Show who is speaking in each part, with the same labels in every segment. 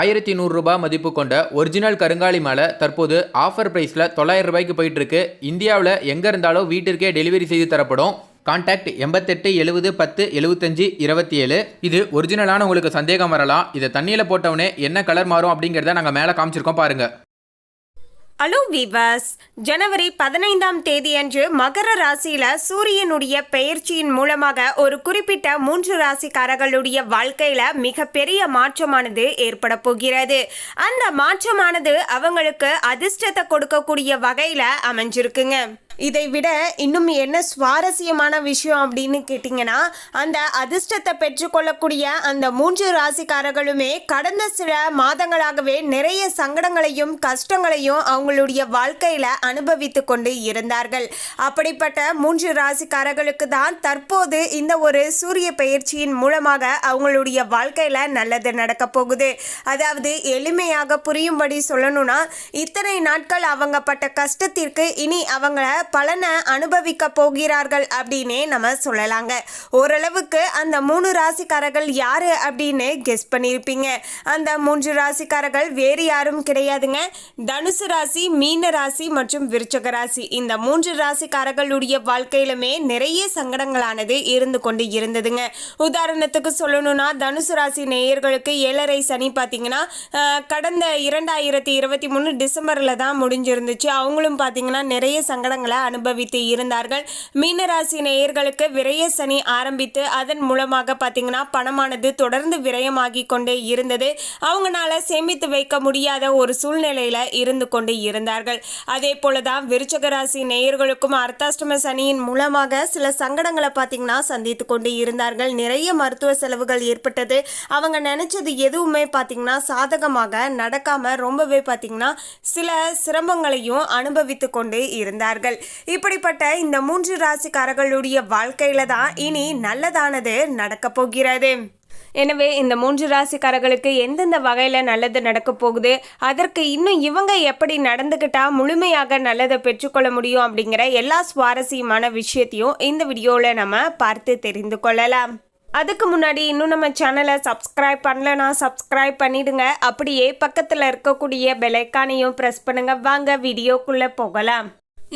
Speaker 1: ஆயிரத்தி நூறுரூபா மதிப்பு கொண்ட ஒரிஜினல் கருங்காலி மாலை தற்போது ஆஃபர் ப்ரைஸில் தொள்ளாயிரம் ரூபாய்க்கு போயிட்டுருக்கு. இந்தியாவில் எங்கே இருந்தாலும் வீட்டிற்கே டெலிவரி செய்து தரப்படும். கான்டாக்ட் எண்பத்தெட்டு எழுபது பத்து எழுபத்தஞ்சு இருபத்தி ஏழு இது ஒரிஜினலான உங்களுக்கு சந்தேகம் வரலாம். இதை தண்ணியில் போட்டவுடனே என்ன கலர் மாறும் அப்படிங்கிறத நாங்கள் மேலே காமிச்சிருக்கோம் பாருங்கள்
Speaker 2: ஹலோ வீவர்ஸ் ஜனவரி பதினைந்தாம் தேதியன்று மகர ராசியில சூரியனுடைய பெயர்ச்சியின் மூலமாக ஒரு குறிப்பிட்ட மூன்று ராசிக்காரர்களுடைய வாழ்க்கையில மிகப்பெரிய மாற்றமானது ஏற்பட போகிறது. அந்த மாற்றமானது அவங்களுக்கு அதிர்ஷ்டத்தை கொடுக்கக்கூடிய வகையில அமைஞ்சிருக்குங்க. இதை விட இன்னும் என்ன சுவாரஸ்யமான விஷயம் அப்படின்னு கேட்டிங்கன்னா அந்த அதிர்ஷ்டத்தை பெற்றுக்கொள்ளக்கூடிய அந்த மூன்று ராசிக்காரர்களுமே கடந்த சில மாதங்களாகவே நிறைய சங்கடங்களையும் கஷ்டங்களையும் அவங்களுடைய வாழ்க்கையில் அனுபவித்து கொண்டு இருந்தார்கள். அப்படிப்பட்ட மூன்று ராசிக்காரர்களுக்கு தான் தற்போது இந்த ஒரு சூரிய பயிற்சியின் மூலமாக அவங்களுடைய வாழ்க்கையில் நல்லது நடக்க போகுது. அதாவது எளிமையாக புரியும்படி சொல்லணும்னா இத்தனை நாட்கள் அவங்க பட்ட கஷ்டத்திற்கு இனி அவங்கள பலனை அனுபவிக்க போகிறார்கள் அப்படின்னே நம்ம சொல்லலாங்க. ஓரளவுக்கு அந்த மூணு ராசிக்காரர்கள் யாரு அப்படின்னு கெஸ் பண்ணியிருப்பீங்க அந்த மூன்று ராசிக்காரர்கள் வேறு யாரும் கிடையாதுங்க. தனுசு ராசி மீன ராசி மற்றும் விருச்சக ராசி. இந்த மூன்று ராசிக்காரர்களுடைய வாழ்க்கையிலுமே நிறைய சங்கடங்களானது இருந்து கொண்டு இருந்ததுங்க. உதாரணத்துக்கு சொல்லணும்னா தனுசு ராசி நேயர்களுக்கு ஏழரை சனி பார்த்தீங்கன்னா கடந்த இரண்டாயிரத்தி இருபத்தி மூணு டிசம்பரில் தான் முடிஞ்சிருந்துச்சு. அவங்களும் பார்த்தீங்கன்னா நிறைய சங்கடங்களை அனுபவித்து இருந்தார்கள். மீனராசி நேயர்களுக்கு விரய சனி ஆரம்பித்து அதன் மூலமாக பார்த்தீங்கன்னா பணமானது தொடர்ந்து விரயமாகி கொண்டே இருந்தது. அவங்களால சேமித்து வைக்க முடியாத ஒரு சூழ்நிலையில இருந்து கொண்டு இருந்தார்கள். அதே போல தான் விருச்சக ராசி நேயர்களுக்கும் அர்த்தாஷ்டம சனியின் மூலமாக சில சங்கடங்களை பார்த்தீங்கன்னா சந்தித்து கொண்டு இருந்தார்கள். நிறைய மருத்துவ செலவுகள் ஏற்பட்டது. அவங்க நினைச்சது எதுவுமே பார்த்தீங்கன்னா சாதகமாக நடக்காம ரொம்பவே பார்த்தீங்கன்னா சில சிரமங்களையும் அனுபவித்து கொண்டு இருந்தார்கள். இப்படிப்பட்ட இந்த மூன்று ராசிக்காரர்களுடைய வாழ்க்கையில தான் இனி நல்லதானது நடக்க போகிறது. எனவே இந்த மூன்று ராசிக்காரர்களுக்கு எந்தெந்த வகையில் நல்லது நடக்க போகுது அதற்கு இன்னும் இவங்க எப்படி நடந்துக்கிட்டா முழுமையாக நல்லதை பெற்றுக்கொள்ள முடியும் அப்படிங்கிற எல்லா சுவாரஸ்யமான விஷயத்தையும் இந்த வீடியோவில் நம்ம பார்த்து தெரிந்து கொள்ளலாம். அதுக்கு முன்னாடி இன்னும் நம்ம சேனலை சப்ஸ்கிரைப் பண்ணலன்னா சப்ஸ்கிரைப் பண்ணிடுங்க. அப்படியே பக்கத்தில் இருக்கக்கூடிய பெலைக்கானையும் ப்ரெஸ் பண்ணுங்கள் வாங்க வீடியோக்குள்ளே போகலாம்.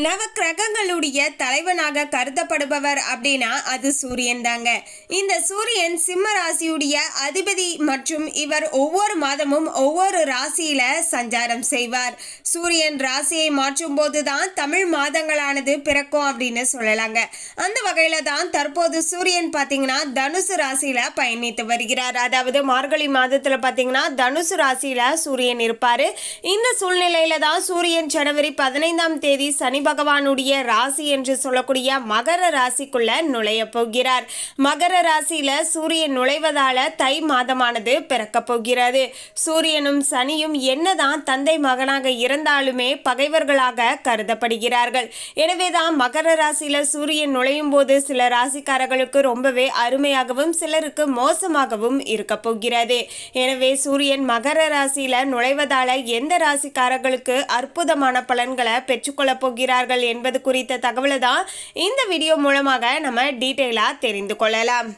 Speaker 2: நவ கிரகங்களுடைய தலைவனாக கருதப்படுபவர் அப்படின்னா அது சூரியன் தாங்க. இந்த சூரியன் சிம்ம ராசியுடைய அதிபதி மற்றும் இவர் ஒவ்வொரு மாதமும் ஒவ்வொரு ராசியில சஞ்சாரம் செய்வார். சூரியன் ராசியை மாற்றும் போதுதான் தமிழ் மாதங்களானது பிறக்கும் அப்படின்னு சொல்லலாங்க. அந்த வகையில தான் தற்போது சூரியன் பாத்தீங்கன்னா தனுசு ராசியில பயணித்து வருகிறார். அதாவது மார்கழி மாதத்துல பாத்தீங்கன்னா தனுசு ராசியில சூரியன் இருப்பாரு. இந்த சூழ்நிலையில தான் சூரியன் ஜனவரி பதினைந்தாம் தேதி சனி பகவானுடைய ராசி என்று சொல்லக்கூடிய மகர ராசிக்குள்ள நுழைய போகிறார். மகர ராசியில சூரியன் நுழைவதால தை மாதமானது பிறக்க போகிறது. சூரியனும் சனியும் என்னதான் தந்தை மகனாக இருந்தாலுமே பகைவர்களாக கருதப்படுகிறார்கள். எனவேதான் மகர ராசியில சூரியன் நுழையும் போது சில ராசிக்காரர்களுக்கு ரொம்பவே அருமையாகவும் சிலருக்கு மோசமாகவும் இருக்க போகிறது. எனவே சூரியன் மகர ராசியில நுழைவதால எந்த ராசிக்காரர்களுக்கு அற்புதமான பலன்களை பெற்றுக்கொள்ள இருக்கிறார்கள் என்பது குறித்த தகவலை தான் இந்த வீடியோ மூலமாக நம்ம டீட்டெயிலாக தெரிந்து கொள்ளலாம்.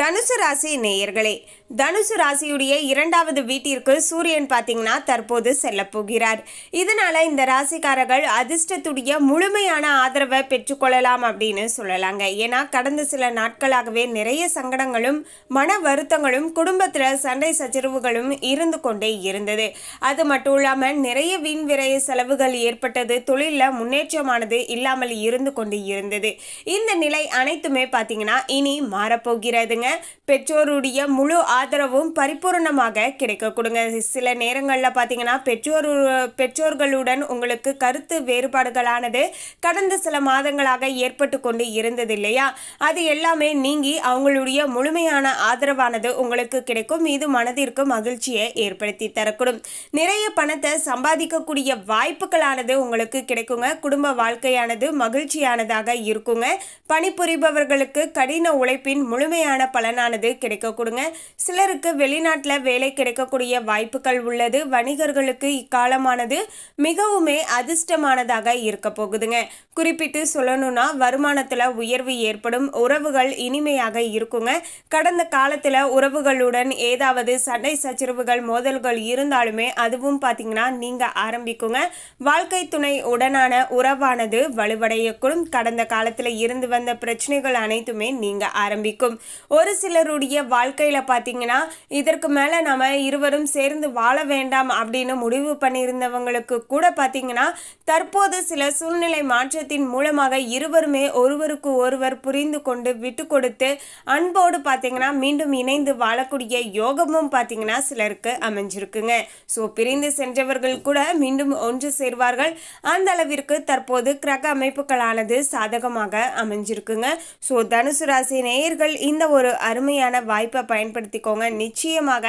Speaker 2: தனுசு ராசி நேயர்களே தனுசு ராசியுடைய இரண்டாவது வீட்டிற்கு சூரியன் பார்த்தீங்கன்னா தற்போது செல்ல போகிறார். இதனால இந்த ராசிக்காரர்கள் அதிர்ஷ்டத்துடைய முழுமையான ஆதரவை பெற்றுக்கொள்ளலாம் அப்படின்னு சொல்லலாங்க. ஏன்னா கடந்த சில நாட்களாகவே நிறைய சங்கடங்களும் மன வருத்தங்களும் குடும்பத்தில் சண்டை சச்சரவுகளும் இருந்து கொண்டே இருந்தது. அது மட்டும் இல்லாமல் நிறைய வீண் விரைய செலவுகள் ஏற்பட்டது தொழிலில் முன்னேற்றமானது இல்லாமல் இருந்து கொண்டு இருந்தது. இந்த நிலை அனைத்துமே பார்த்தீங்கன்னா இனி மாறப்போகிறதுங்க பெற்றோருடைய முழு ஆதரவும் பரிபூரணமாக கிடைக்க கொடுங்க. சில நேரங்களில் பார்த்தீங்கன்னா பெற்றோர் பெற்றோர்களுடன் உங்களுக்கு கருத்து வேறுபாடுகளானது கடந்த சில மாதங்களாக ஏற்பட்டு கொண்டு இருந்தது இல்லையா? அது எல்லாமே நீங்கி அவங்களுடைய முழுமையான ஆதரவானது உங்களுக்கு கிடைக்கும். இது மனதிற்கு மகிழ்ச்சியை ஏற்படுத்தி தரக்கூடும். நிறைய பணத்தை சம்பாதிக்கக்கூடிய வாய்ப்புகளானது உங்களுக்கு கிடைக்குங்க. குடும்ப வாழ்க்கையானது மகிழ்ச்சியானதாக இருக்குங்க. பணிபுரிபவர்களுக்கு கடின உழைப்பின் முழுமையான முழுமையான பலனானது கிடைக்க கொடுங்க. சிலருக்கு வெளிநாட்டில் வேலை கிடைக்கக்கூடிய வாய்ப்புகள் உள்ளது. வணிகர்களுக்கு இக்காலமானது மிகவுமே அதிர்ஷ்டமானதாக இருக்க போகுதுங்க. குறிப்பிட்டு சொல்லணும்னா வருமானத்தில் உயர்வு ஏற்படும். உறவுகள் இனிமையாக இருக்குங்க. கடந்த காலத்தில் உறவுகளுடன் ஏதாவது சண்டை சச்சரவுகள் மோதல்கள் இருந்தாலுமே அதுவும் பார்த்தீங்கன்னா நீங்கள் ஆரம்பிக்குங்க. வாழ்க்கை துணை உடனான உறவானது வலுவடையக்கூடும். கடந்த காலத்தில் இருந்து வந்த பிரச்சனைகள் அனைத்துமே நீங்கள் ஆரம்பிக்கும். ஒரு சிலருடைய வாழ்க்கையில் பார்த்தீங்கன்னா இதற்கு மேலே நம்ம இருவரும் சேர்ந்து வாழ வேண்டாம் அப்படின்னு முடிவு பண்ணியிருந்தவங்களுக்கு கூட பார்த்தீங்கன்னா தற்போது சில சூழ்நிலை மாற்றத்தின் மூலமாக இருவருமே ஒருவருக்கு ஒருவர் புரிந்து கொண்டு விட்டு கொடுத்து அன்போடு பார்த்தீங்கன்னா மீண்டும் இணைந்து வாழக்கூடிய யோகமும் பார்த்தீங்கன்னா சிலருக்கு அமைஞ்சிருக்குங்க. ஸோ பிரிந்து சென்றவர்கள் கூட மீண்டும் ஒன்று சேர்வார்கள். அந்த அளவிற்கு தற்போது கிரக அமைப்புகளானது சாதகமாக அமைஞ்சிருக்குங்க. ஸோ தனுசு ராசி நேயர்கள் இந்த ஒரு ஒரு அருமையான வாய்ப்பை பயன்படுத்திக்கோங்க. நிச்சயமாக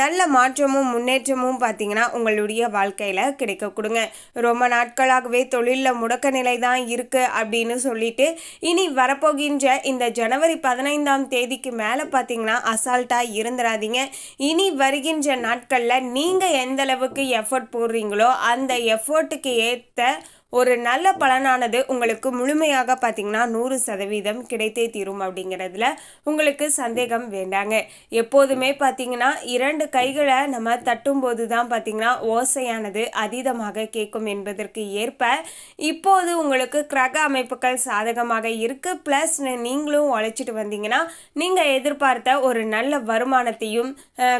Speaker 2: நல்ல மாற்றமும் முன்னேற்றமும் பார்த்தீங்கன்னா உங்களுடைய வாழ்க்கையில் கிடைக்க கொடுங்க. ரொம்ப நாட்களாகவே தொழிலில் முடக்க நிலை தான் இருக்குது அப்படின்னு சொல்லிட்டு இனி வரப்போகின்ற இந்த ஜனவரி பதினைந்தாம் தேதிக்கு மேலே பார்த்தீங்கன்னா அசால்ட்டாக இருந்துடாதீங்க இனி வருகின்ற நாட்களில் நீங்கள் எந்த அளவுக்கு எஃபர்ட் போடுறீங்களோ அந்த எஃபர்ட்டுக்கு ஏற்ற ஒரு நல்ல பலனானது உங்களுக்கு முழுமையாக பார்த்தீங்கன்னா நூறு சதவீதம் கிடைத்தே தீரும் அப்படிங்கிறதுல உங்களுக்கு சந்தேகம் வேண்டாங்க. எப்போதுமே பார்த்தீங்கன்னா இரண்டு கைகளை நம்ம தட்டும்போது தான் பார்த்தீங்கன்னா ஓசையானது அதீதமாக கேட்கும் என்பதற்கு ஏற்ப இப்போது உங்களுக்கு கிரக அமைப்புகள் சாதகமாக இருக்குது ப்ளஸ் நீங்களும் உழைச்சிட்டு வந்தீங்கன்னா நீங்கள் எதிர்பார்த்த ஒரு நல்ல வருமானத்தையும்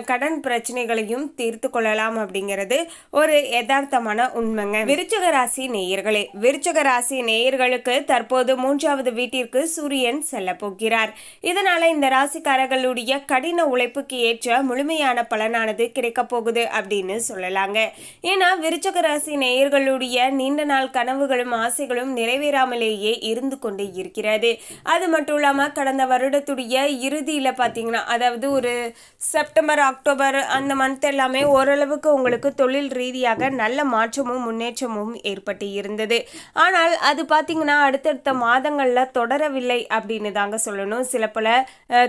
Speaker 2: கடன் பிரச்சனைகளையும் தீர்த்து கொள்ளலாம் அப்படிங்கிறது ஒரு யதார்த்தமான உண்மைங்க. விருச்சக ராசி நேயர்களே விருச்சக ராசி நேயர்களுக்கு தற்போது மூன்றாவது வீட்டிற்கு சூரியன் செல்ல போகிறார். இதனால இந்த ராசிக்காரர்களுடைய கடின உழைப்புக்கு ஏற்ற முழுமையான பலனானது கிடைக்க போகுது அப்படின்னு சொல்லலாங்க. ஏன்னா விருச்சக ராசி நேயர்களுடைய நீண்ட நாள் கனவுகளும் ஆசைகளும் நிறைவேறாமலேயே இருந்து கொண்டு இருக்கிறது. அது மட்டும் இல்லாம கடந்த வருடத்துடைய இறுதியில பாத்தீங்கன்னா அதாவது ஒரு செப்டம்பர் அக்டோபர் அந்த மந்த் எல்லாமே ஓரளவுக்கு உங்களுக்கு தொழில் ரீதியாக நல்ல மாற்றமும் முன்னேற்றமும் ஏற்பட்டு இருந்தது. ஆனால் அது பார்த்தீங்கன்னா அடுத்தடுத்த மாதங்களில் தொடரவில்லை அப்படின்னு தாங்க சொல்லணும். சில பல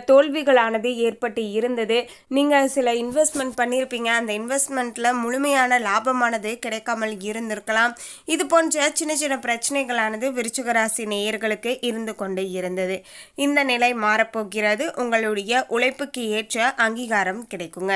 Speaker 2: தோல்விகளானது ஏற்பட்டு இருந்தது. நீங்கள் சில இன்வெஸ்ட்மெண்ட் பண்ணியிருப்பீங்க அந்த இன்வெஸ்ட்மெண்ட்டில் முழுமையான லாபமானது கிடைக்காமல் இருந்திருக்கலாம். இது போன்ற சின்ன சின்ன பிரச்சனைகளானது விருச்சிகராசி நேயர்களுக்கு இருந்து கொண்டு இருந்தது. இந்த நிலை மாறப்போகிறது. உங்களுடைய உழைப்புக்கு ஏற்ற அங்கீகாரம் கிடைக்குங்க.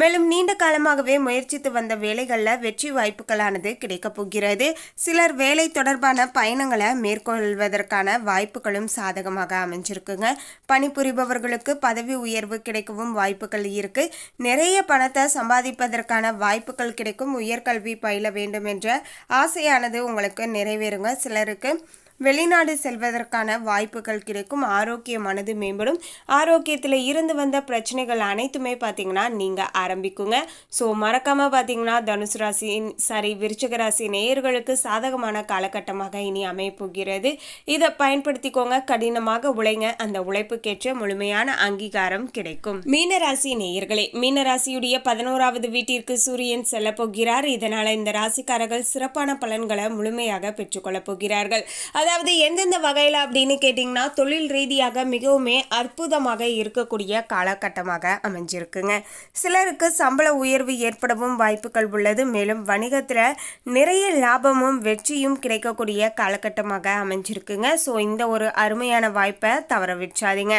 Speaker 2: மேலும் நீண்ட காலமாகவே முயற்சித்து வந்த வேலைகளில் வெற்றி வாய்ப்புகளானது கிடைக்கப் போகிறது. சில சிலர் வேலை தொடர்பான பயணங்களை மேற்கொள்வதற்கான வாய்ப்புகளும் சாதகமாக அமைஞ்சிருக்குங்க. பணிபுரிபவர்களுக்கு பதவி உயர்வு கிடைக்கவும் வாய்ப்புகள் இருக்கு. நிறைய பணத்தை சம்பாதிப்பதற்கான வாய்ப்புகள் கிடைக்கும். உயர்கல்வி பயில வேண்டும் என்ற ஆசையானது உங்களுக்கு நிறைவேறுங்க. சிலருக்கு வெளிநாடு செல்வதற்கான வாய்ப்புகள் கிடைக்கும். ஆரோக்கியமானது மேம்படும். ஆரோக்கியத்தில் இருந்து வந்த பிரச்சனைகள் அனைத்துமே பார்த்தீங்கன்னா நீங்கள் ஆரம்பிக்குங்க. ஸோ மறக்காமல் பார்த்தீங்கன்னா தனுசு ராசி சாரி விருச்சக ராசி நேயர்களுக்கு சாதகமான காலகட்டமாக இனி அமையப்போகிறது. இதை பயன்படுத்திக்கோங்க. கடினமாக உழைங்க. அந்த உழைப்புக்கேற்ற முழுமையான அங்கீகாரம் கிடைக்கும். மீனராசி நேயர்களே மீனராசியுடைய பதினோராவது வீட்டிற்கு சூரியன் செல்ல போகிறார். இதனால் இந்த ராசிக்காரர்கள் சிறப்பான பலன்களை முழுமையாக பெற்றுக்கொள்ளப் போகிறார்கள். அதாவது எந்தெந்த வகையில் அப்படின்னு கேட்டிங்கன்னா தொழில் ரீதியாக மிகவுமே அற்புதமாக இருக்கக்கூடிய காலகட்டமாக அமைஞ்சிருக்குங்க. சிலருக்கு சம்பள உயர்வு ஏற்படவும் வாய்ப்புகள் உள்ளது. மேலும் வணிகத்தில் நிறைய லாபமும் வெற்றியும் கிடைக்கக்கூடிய காலகட்டமாக அமைஞ்சிருக்குங்க. ஸோ இந்த ஒரு அருமையான வாய்ப்பை தவற விற்றாதீங்க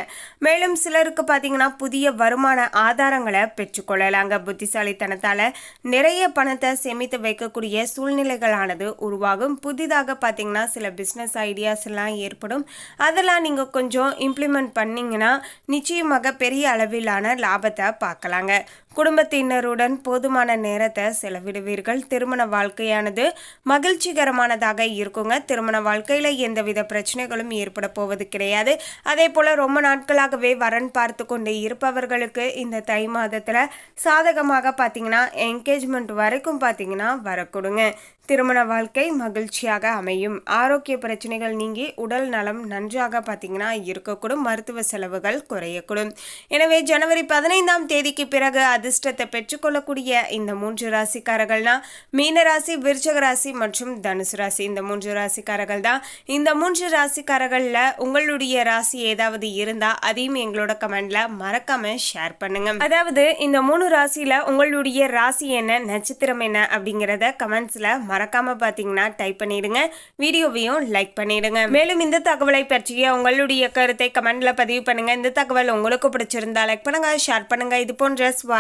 Speaker 2: மேலும் சிலருக்கு பார்த்தீங்கன்னா புதிய வருமான ஆதாரங்களை பெற்றுக்கொள்ளலாங்க. புத்திசாலித்தனத்தால் நிறைய பணத்தை சேமித்து வைக்கக்கூடிய சூழ்நிலைகளானது உருவாகும். புதிதாக பார்த்தீங்கன்னா சில பிஸ்னஸ் ஐடியாஸ் எல்லாம் ஏற்படும். அதெல்லாம் நீங்கள் கொஞ்சம் இம்ப்ளிமெண்ட் பண்ணீங்கன்னா நிச்சயமாக பெரிய அளவிலான லாபத்தை பார்க்கலாங்க. குடும்பத்தினருடன் போதுமான நேரத்தை செலவிடுவீர்கள். திருமண வாழ்க்கையானது மகிழ்ச்சிகரமானதாக இருக்குங்க. திருமண வாழ்க்கையில் எந்தவித பிரச்சனைகளும் ஏற்பட போவது கிடையாது. அதே போல் ரொம்ப நாட்களாகவே வரன் பார்த்து கொண்டு இருப்பவர்களுக்கு இந்த தை மாதத்தில் சாதகமாக பார்த்தீங்கன்னா என்கேஜ்மெண்ட் வரைக்கும் பார்த்தீங்கன்னா வரக்கூடுங்க. திருமண வாழ்க்கை மகிழ்ச்சியாக அமையும். ஆரோக்கிய பிரச்சனைகள் நீங்கி உடல் நலம் நன்றாக பார்த்தீங்கன்னா இருக்கக்கூடும். மருத்துவ செலவுகள் குறையக்கூடும். எனவே ஜனவரி பதினைந்தாம் தேதிக்கு பிறகு அதிர்ஷ்டத்தை பெற்றுக்கொள்ளக்கூடிய இந்த மூன்று ராசிக்காரர்கள்னா மீனராசி விருச்சக ராசி மற்றும் தனுசு ராசி. இந்த மூன்று ராசிக்காரர்கள் தான். இந்த மூன்று ராசிக்காரர்களில் உங்களுடைய ராசி ஏதாவது இருந்தால் அதையும் எங்களோட கமெண்ட்ல மறக்காம ஷேர் பண்ணுங்க. அதாவது இந்த மூணு ராசியில உங்களுடைய ராசி என்ன நட்சத்திரம் என்ன அப்படிங்கிறத கமெண்ட்ஸ்ல மறக்காம பாத்தீங்கன்னா டைப் பண்ணிடுங்க. வீடியோவையும் லைக் பண்ணிடுங்க. மேலும் இந்த தகவலை பற்றிய உங்களுடைய கருத்தை கமெண்ட்ல பதிவு பண்ணுங்க. இந்த தகவல் உங்களுக்கு பிடிச்சிருந்தா லைக் பண்ணுங்க ஷேர் பண்ணுங்க. இது போன்ற